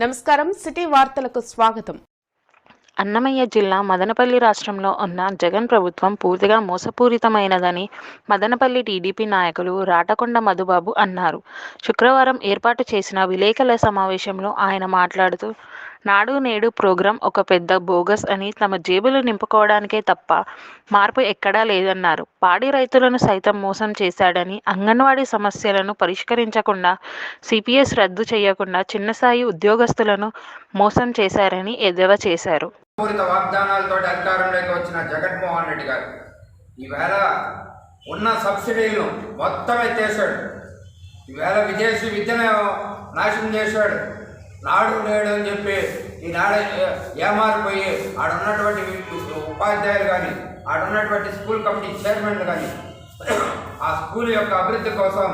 నమస్కారం. సిటీ వార్తలకు స్వాగతం. అన్నమయ్య జిల్లా మదనపల్లి రాష్ట్రంలో ఉన్న జగన్ ప్రభుత్వం పూర్తిగా మోసపూరితమైనదని మదనపల్లి టీడీపీ నాయకులు రాటకొండ మధుబాబు అన్నారు. శుక్రవారం ఏర్పాటు చేసిన విలేకరుల సమావేశంలో ఆయన మాట్లాడుతూ నాడు నేడు ప్రోగ్రాం ఒక పెద్ద బోగస్ అని తమ జేబులు నింపుకోవడానికే తప్ప మార్పు ఎక్కడా లేదన్నారు. పాడి రైతులను సైతం మోసం చేశాడని అంగన్వాడీ సమస్యలను పరిష్కరించకుండా సిపిఎస్ రద్దు చేయకుండా చిన్నసాయి ఉద్యోగస్తులను మోసం చేశారని ఎద్దేవా చేశారు. వాగ్దానాలతో అధికారంలోకి వచ్చిన జగన్మోహన్ రెడ్డి గారు ఈవేళ ఉన్న సబ్సిడీలు మొత్తం ఎత్తేసాడు ఈవేళ విదేశీ విద్యను నాశనం చేశాడు. నాడు నేడు అని చెప్పి ఈనాడ ఏమారిపోయి ఆడ ఉన్నటువంటి ఉపాధ్యాయులు కానీ ఆడ ఉన్నటువంటి స్కూల్ కమిటీ చైర్మన్లు కానీ ఆ స్కూల్ యొక్క అభివృద్ధి కోసం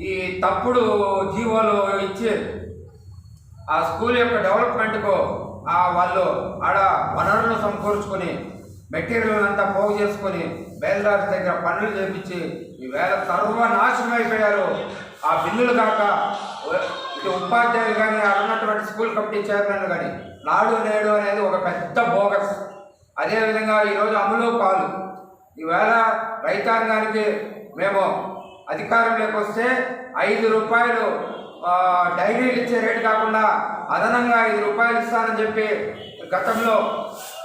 ఈ తప్పుడు జీవోలు ఇచ్చి ఆ స్కూల్ యొక్క డెవలప్మెంట్కు ఆ వాళ్ళు ఆడ వనరులు సమకూర్చుకొని మెటీరియల్ అంతా పోగు చేసుకొని బయలుదారి దగ్గర పనులు చేపించి వేళ సర్వనాశనం అయిపోయారు. ఆ బిల్లులు కాక ఉపాధ్యాయులు కానీ అడుగున్నటువంటి స్కూల్ కమిటీ చైర్మన్లు కానీ నాడు నేడు అనేది ఒక పెద్ద బోగస్. అదేవిధంగా ఈరోజు అమలు పాలు. ఈవేళ రైతాంగానికి మేము అధికారంలోకి వస్తే ఐదు రూపాయలు డైరీలు ఇచ్చే రేటు కాకుండా అదనంగా ఐదు రూపాయలు ఇస్తానని చెప్పి గతంలో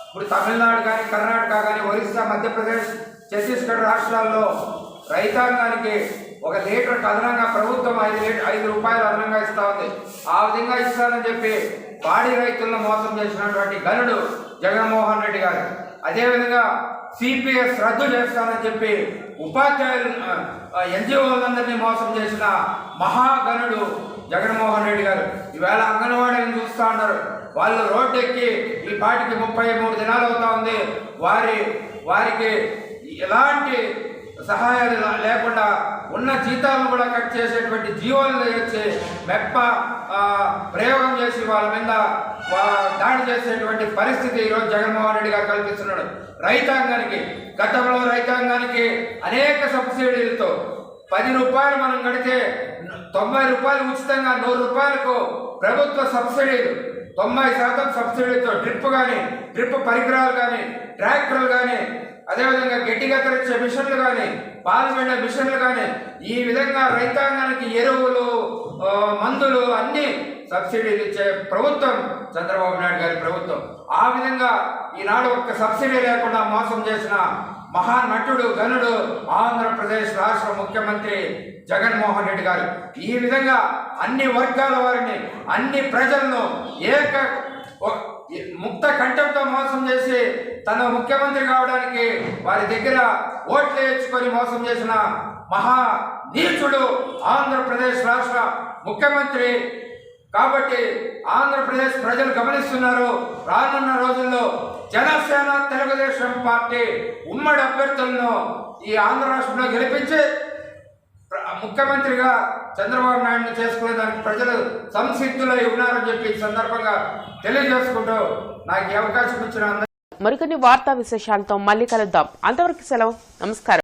ఇప్పుడు తమిళనాడు కానీ కర్ణాటక కానీ ఒరిస్సా మధ్యప్రదేశ్ ఛత్తీస్గఢ్ రాష్ట్రాల్లో రైతాంగానికి ఒక లీటర్ అదనంగా ప్రభుత్వం ఐదు లీటర్ ఐదు రూపాయలు అదనంగా ఇస్తా ఉంది. ఆ విధంగా ఇస్తానని చెప్పి పాడి రైతులను మోసం చేసినటువంటి గనుడు జగన్మోహన్ రెడ్డి గారు. అదేవిధంగా సిపిఎస్ రద్దు చేస్తానని చెప్పి ఉపాధ్యాయులు ఎన్జిఓలందరినీ మోసం చేసిన మహాగనుడు జగన్మోహన్ రెడ్డి గారు. ఈవేళ అంగన్వాడీని చూస్తూ ఉన్నారు. వాళ్ళు రోడ్డు ఎక్కి ఈ పాటికి ముప్పై మూడు దినాలు అవుతా ఉంది. వారి వారికి ఎలాంటి సహాయాలు లేకుండా ఉన్న జీతాలను కూడా కట్ చేసేటువంటి జీవోలు వచ్చే మెప్ప ప్రయోగం చేసి వాళ్ళ మీద దాడి చేసేటువంటి పరిస్థితి ఈరోజు జగన్మోహన్ రెడ్డి గారు కల్పిస్తున్నాడు. రైతాంగానికి గతంలో రైతాంగానికి అనేక సబ్సిడీలతో పది రూపాయలు మనం కడితే తొంభై రూపాయలు ఉచితంగా నూరు రూపాయలకు ప్రభుత్వ సబ్సిడీలు తొంభై శాతం సబ్సిడీతో డ్రిప్ కానీ డ్రిప్ పరికరాలు కానీ ట్రాక్టర్లు కానీ అదేవిధంగా గట్టిగా కత్తిరించే మిషన్లు కానీ పాలు మిషన్లు కానీ ఈ విధంగా రైతాంగానికి ఎరువులు మందులు అన్నీ సబ్సిడీలు ఇచ్చే ప్రభుత్వం చంద్రబాబు నాయుడు గారి ప్రభుత్వం. ఆ విధంగా ఈనాడు ఒక్క సబ్సిడీ లేకుండా మోసం చేసిన మహానటుడు ఘనుడు ఆంధ్రప్రదేశ్ రాష్ట్ర ముఖ్యమంత్రి జగన్మోహన్ రెడ్డి గారు. ఈ విధంగా అన్ని వర్గాల వారిని అన్ని ప్రజలను ఏక ముక్త కంఠంతో మోసం చేసి తన ముఖ్యమంత్రి కావడానికి వారి దగ్గర ఓట్లు వేయించుకొని మోసం చేసిన మహా నీచుడు ఆంధ్రప్రదేశ్ రాష్ట్ర ముఖ్యమంత్రి కాబట్టి ఆంధ్రప్రదేశ్ ప్రజలు గమనిస్తున్నారు. రానున్న రోజుల్లో జనసేన తెలుగుదేశం పార్టీ ఉమ్మడి అభ్యర్థులను ఈ ఆంధ్ర రాష్ట్రంలో గెలిపించి ముఖ్యమంత్రిగా చంద్రబాబు నాయుడుని చేసుకునేదానికి ప్రజలు సంసిద్ధులై ఉన్నారని చెప్పి ఈ సందర్భంగా తెలియజేసుకుంటూ నాకు ఈ అవకాశం ఇచ్చిన మరికొన్ని వార్తా విశేషాలతో మళ్ళీ కలుద్దాం. అంతవరకు సెలవు. నమస్కారం.